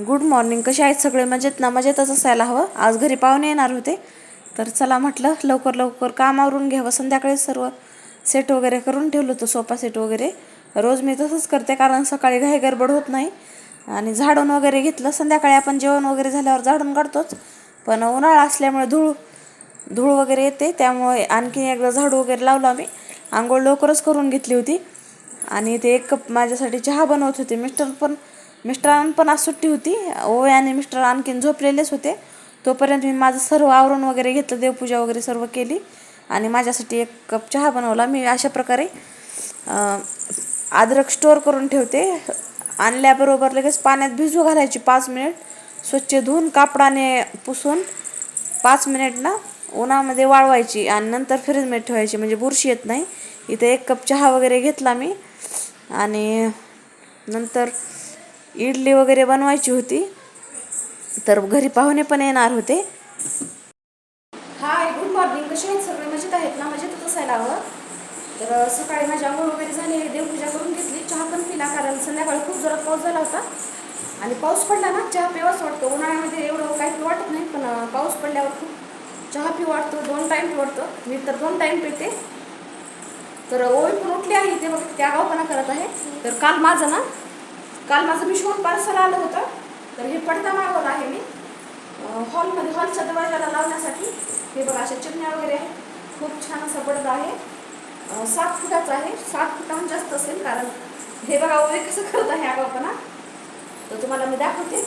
Good morning कसे आहेत सगळे? मजेत ना? मजेतच असायला हवं. आज घरी पाहुणे येणार होते. तर चला म्हटलं लवकर लवकर काम आवरून घ्यावं. संध्याकाळी सर्व सेट वगैरे करून ठेवलं होतं सोफा सेट वगैरे. रोज मी तसंच करते कारण सकाळी घाई गडबड होत नाही. आणि झाडून वगैरे घेतलं. संध्याकाळी आपण जेवण वगैरे झाल्यावर झाडून काढतोच. पण उन्हाळा असल्यामुळे धूळ धूळ वगैरे येते. त्यामुळे आणखीन एकदा झाडू वगैरे लावलं आम्ही. आंघोळ लवकरच करून घेतली होती. आणि ते एक कप माझ्यासाठी चहा बनवत होते. मिस्टर पण मिस्टरांना पण आज सुट्टी होती. ओय आणि मिस्टर आणखीन झोपलेलेच होते. तोपर्यंत मी माझं सर्व आवरण वगैरे घेतलं देवपूजा वगैरे सर्व केली. आणि माझ्यासाठी एक कप चहा बनवला. मी अशा प्रकारे अद्रक स्टोअर करून ठेवते. आणल्याबरोबर लगेच पाण्यात भिजू घालायची पाच मिनिट स्वच्छ धुवून कापडाने पुसून पाच मिनिटना उन्हामध्ये वाळवायची. आणि नंतर फ्रीजमध्ये ठेवायची. म्हणजे बुरशी येत नाही. इथे एक कप चहा वगैरे घेतला मी. आणि नंतर इडली वगैरे बनवायची होती. तर घरी पाहुणे पण येणार होते. हाय गुड मॉर्निंग कसे आहेत सगळे? मजेत आहेत ना? मजेतच असायला हवं. तर सकाळी माझी आंघोळ वगैरे झाली देवपूजा करून घेतली. चहा पण पिला कारण संध्याकाळी खूप जोरात पाऊस झाला होता. आणि पाऊस पडला ना चहा पिवाच वाटतो. उन्हाळ्यामध्ये एवढं काही वाटत नाही पण पाऊस पडल्यावर खूप चहा पिऊ वाटतो. दोन टाईम पिऊ मी तर दोन टाईम पिते. तर ओळी पण उठली आहे. ते बघ त्या गावपणा करत आहे. तर काल माझं ना काल माझं मिशोन पार्सल आलं होतं तर हे पडदा मागवला आहे मी. हॉलमध्ये हॉलच्या दरवाजाला लावण्यासाठी हे बघा अशा चिमण्या वगैरे आहेत. खूप छान असा पडदा आहे. सात फुटाचा आहे. सात फुटाहून जास्त असेल कारण हे बघा ओळी कसं करत आहे आगावपणा तर तुम्हाला मी दाखवते.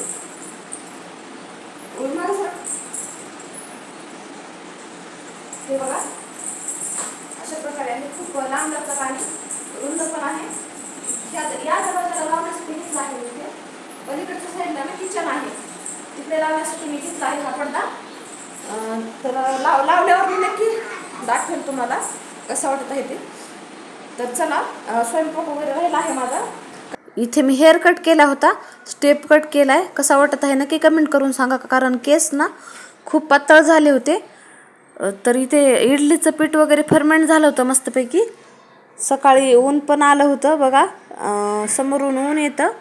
ओळी मागं सर हे बघा अशा प्रकारे आहे. खूप लांब लचक आणि रुंद पण आहे. या या दरवाजाला लावण्यासाठी घेतला आहे इथे. पलीकडच्या साईडला ना किचन आहे. तिकडे लावण्यासाठी मी घेतला आहे हा पडदा तर लाव लावल्यावर मी नक्की दाखवेल तुम्हाला कसं वाटत आहे ते. तर चला स्वयंपाक वगैरे राहिला आहे माझा. इथे मी हेअर कट केला होता. स्टेप कट केला आहे कसा वाटत आहे नक्की कमेंट करून सांगा कारण केस ना खूप पातळ झाले होते. तर इथे इडलीचं पीठ वगैरे फर्मेंट झालं होतं मस्तपैकी. सकाळी ऊन पण आलं होतं बघा. समोरून ऊन येतं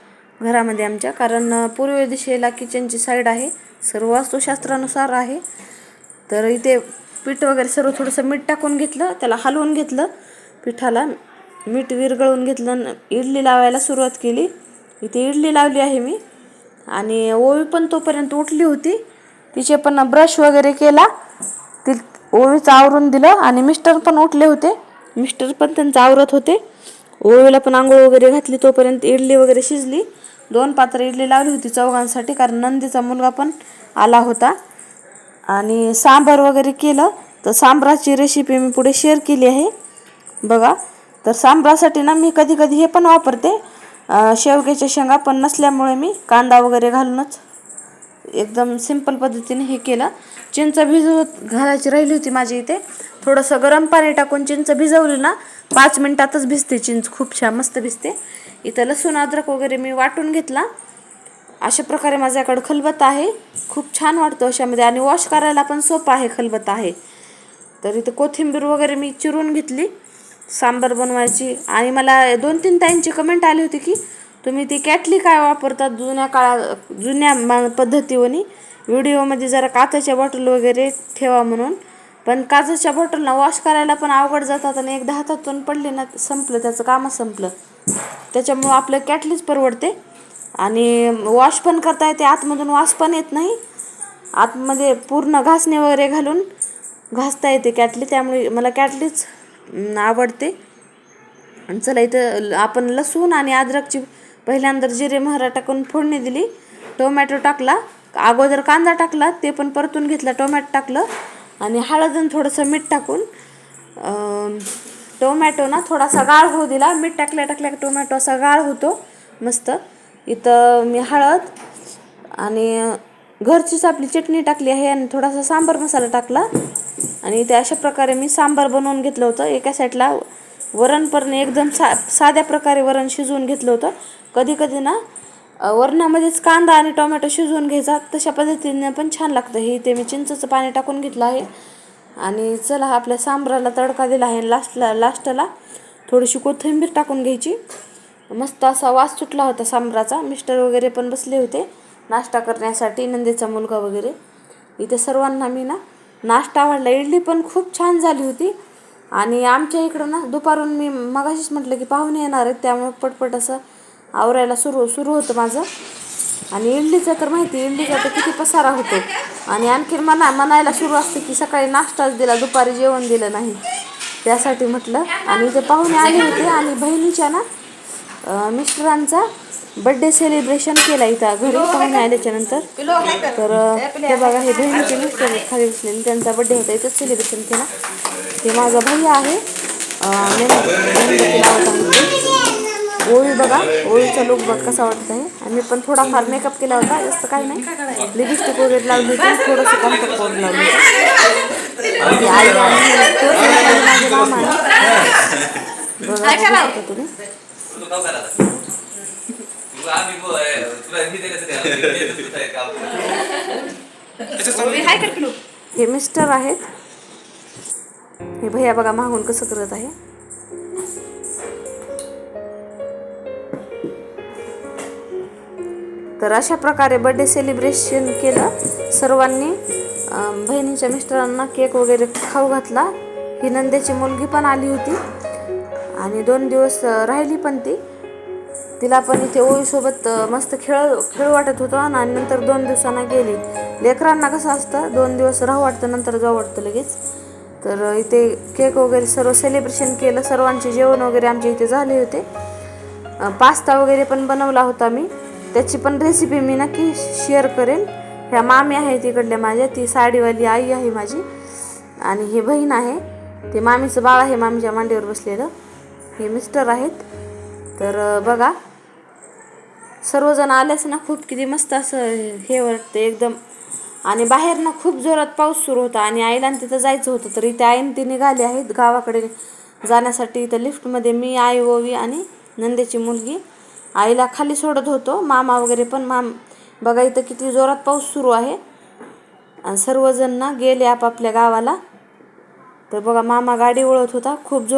घरामध्ये आमच्या. कारण पूर्व दिशेला किचनची साईड आहे. सर्व वास्तुशास्त्रानुसार आहे. तर इथे पीठ वगैरे सर्व थोडंसं मीठ टाकून घेतलं त्याला हलवून घेतलं. पिठाला मीठ विरगळून घेतलं इडली लावायला सुरुवात केली. इथे इडली लावली आहे मी. आणि ओवी पण तोपर्यंत उठली होती. तिचे पण ब्रश वगैरे केला. ती ओवीचं आवरून दिलं आणि मिस्टर पण उठले होते. मिस्टर पण त्यांचं आवरत होते. ओवीला पण आंघोळ वगैरे घातली तोपर्यंत इडली वगैरे शिजली. दोन पात्र इडली लावली होती चौघांसाठी कारण नंदीचा मुलगा पण आला होता. आणि सांबार वगैरे केलं. तर सांबाराची रेसिपी मी पुढे शेअर केली आहे. बघा. तर सांबारासाठी ना मी कधी कधी हे पण वापरते. शेवग्याच्या शेंगा पण नसल्यामुळे मी कांदा वगैरे घालूनच एकदम सिंपल पद्धतीने हे केलं. चिंच भिजवत घालायची राहिली होती माझी इथे. थोडंसं गरम पाणी टाकून चिंच भिजवली ना पाच मिनटातच भिजते चिंच खूप छान मस्त भिजते. इथं लसूण अद्रक वगैरे मी वाटून घेतला. अशा प्रकारे माझ्याकडं खलबत्ता आहे. खूप छान वाटतं अशामध्ये आणि वॉश करायला पण सोपं आहे खलबत्ता आहे. तर इथे कोथिंबीर वगैरे मी चिरून घेतली. सांबार बनवायची. आणि मला दोन तीन ताईंची कमेंट आली होती की तुम्ही ती कॅटली काय वापरतात जुन्या काळा जुन्या मा पद्धतीवनी? व्हिडिओमध्ये जरा काचाच्या बॉटल वगैरे ठेवा म्हणून. पण काचेच्या बॉटलना वॉश करायला पण अवघड जातात आणि एकदा हातातून पडले ना संपलं त्याचं कामच संपलं. त्याच्यामुळं आपलं कॅटलीच परवडते. आणि वॉश पण करता येते आतमधून वास पण येत नाही. आतमध्ये पूर्ण घासणे वगैरे घालून घासता येते कॅटली त्यामुळे मला कॅटलीच आवडते. आणि चला इथं ल- आपण लसूण आणि अद्रकची पहिल्यांदा जिरे मोहरा टाकून फोडणी दिली टोमॅटो टाकला अगोदर कांदा टाकला ते पण परतून घेतला टोमॅटो टाकलं आणि हळद आणि थोडंसं मीठ टाकून टोमॅटो ना थोडासा गाळ होऊ दिला. मीठ टाकल्या टाकल्या टोमॅटो असा गाळ होतो मस्त. इथं मी हळद आणि घरचीच आपली चटणी टाकली आहे आणि थोडासा सांबार मसाला टाकला आणि ते अशा प्रकारे मी सांबार बनवून घेतलं होतं. एका साईडला वरण पण एकदम सा साध्या प्रकारे वरण शिजवून घेतलं होतं. कधी कधी ना वरणामध्येच कांदा आणि टोमॅटो शिजवून घ्यायचा. तशा पद्धतीने पण छान लागतं. हे ते मी चिंचचं पाणी टाकून घेतलं आहे. आणि चला आपल्या सांबराला तडका दिला आहे. लास्टला लास्टला थोडीशी कोथिंबीर टाकून घ्यायची. मस्त असा वास सुटला होता सांबराचा. मिस्टर वगैरे पण बसले होते नाश्ता करण्यासाठी नंदेचा मुलगा वगैरे. इथे सर्वांना मी ना नाश्ता आवडला. इडली पण खूप छान झाली होती. आणि आमच्या इकडं ना दुपारून मी मगाशीच म्हटलं की पाहुणे येणार आहेत त्यामुळे पटपट असं आवरायला सुरू सुरू होतं माझं. आणि इडलीचं तर माहिती इडलीचा तर किती पसारा होतो. आणि आणखीन मना म्हणायला सुरू असते की सकाळी नाश्ताच दिला दुपारी जेवण दिलं नाही. त्यासाठी म्हटलं. आणि इथे पाहुणे आले होते आणि बहिणीच्या ना मिस्टरांचा बड्डे सेलिब्रेशन केला इथं घरी पाहुणे आल्याच्यानंतर तर हे बघा हे मिस्टर आहेत खाली बसलेले. त्यांचा बड्डे होता इथंच सेलिब्रेशन केला. हे माझा भैया आहे. इथे. ओळी बघा ओळीचा लुक बघ कसा वाटत आहे आणि मी पण थोडाफार मेकअप केला होता जास्त काही नाही. लिपस्टिक वगैरे लावली होती थोडंसं कॉम्पॅक्ट पावडर लावली होती. तो माझ्या मामाने बघा तुम्ही तू तू आम्ही बो- आहे, तुला मी काम. हे मिस्टर आहेत. हे भैया बघा मागून कसं करत आहे. तर अशा प्रकारे बड्डे सेलिब्रेशन केलं. सर्वांनी बहिणीच्या मिस्टरांना केक वगैरे खाऊ घातला. ही नंदेची मुलगी पण आली होती. आणि दोन दिवस राहिली पण ती. तिला पण इथे ओळीसोबत मस्त खेळ खेळ वाटत होतो आणि नंतर दोन दिवसांना गेली. लेकरांना कसं असतं दोन दिवस राहू वाटतं नंतर जाऊ वाटतं लगेच. तर इथे केक वगैरे सर्व सेलिब्रेशन केलं सर्वांचे जेवण वगैरे आमच्या इथे झाले होते. पास्ता वगैरे पण बनवला होता मी. त्याची पण रेसिपी मी नक्की शेअर करेन. ह्या मामी आहे तिकडल्या माझ्या ती साडीवाली आई आहे माझी. आणि ही बहीण आहे. ते मामीचं बाळ आहे मामीच्या मांडीवर बसलेलं. हे मिस्टर आहेत. तर बघा सर्वजण आलेच ना खूप किती मस्त असं हे वाटतं एकदम. आणि बाहेर ना खूप जोरात पाऊस सुरू होता आणि आईला आणि तिथं जायचं होतं तर इथे आईन ती निघाली आहेत गावाकडे जाण्यासाठी. इथं लिफ्टमध्ये मी आई ओवी आणि नंदेची मुलगी आईला खाली सोडत होतो. मामा वगैरे पण माम बघा इथं किती जोरात पाऊस सुरू आहे. आणि सर्वजण ना गेले आपापल्या गावाला. तर बघा मामा गाडी वळत होता. खूप जोर